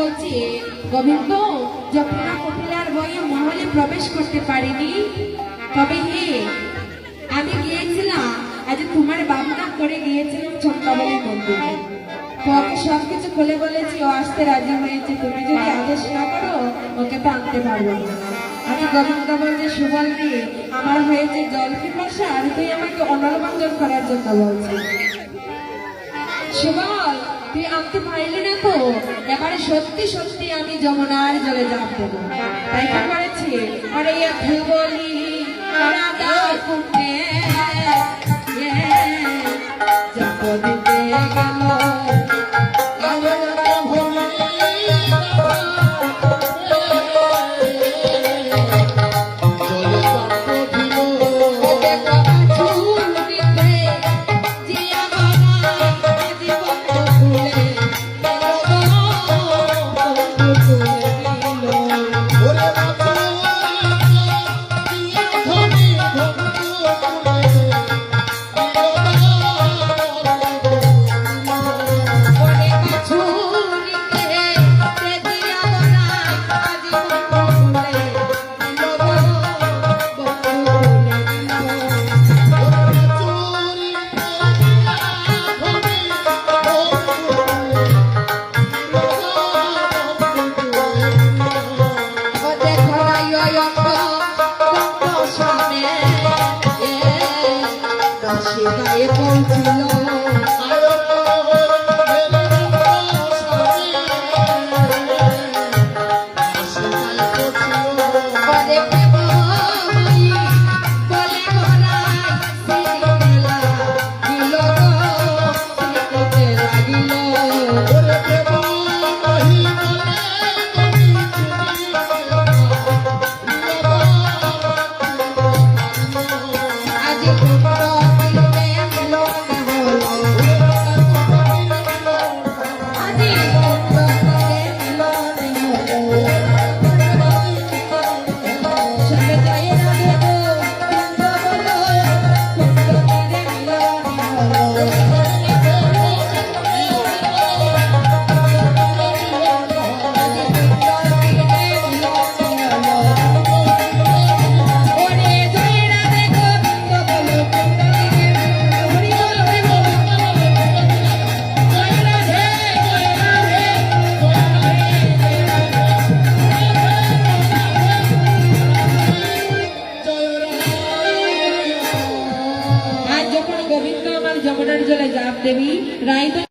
বলছি প্রবেশ করতে পারিনি। তবে হে, আমি গিয়েছিলাম, আজ তোমার বাবনা করে গিয়েছিলাম চম্পাবলী মন্দিরে। তো কিছু খুলে বলেছি, ও আসতে রাজি হয়েছে। তুমি যদি আদেশ না করো, ওকে তো আনতে পারব না। আমি গোবিন্দ বলছে সুবল দি আমার হয়েছে জল পিপাসা আর তুই আমাকে অনলবন্দন করার জন্য বলছিস। সুবল তুই আনতে পারলি না তো? এবারে সত্যি সত্যি আমি যমুনার জলে যাব তাই কি করেছি? আরে বলি রাধা গায়ে পৌঁছিল আজ যখন গোবিন্দ আমার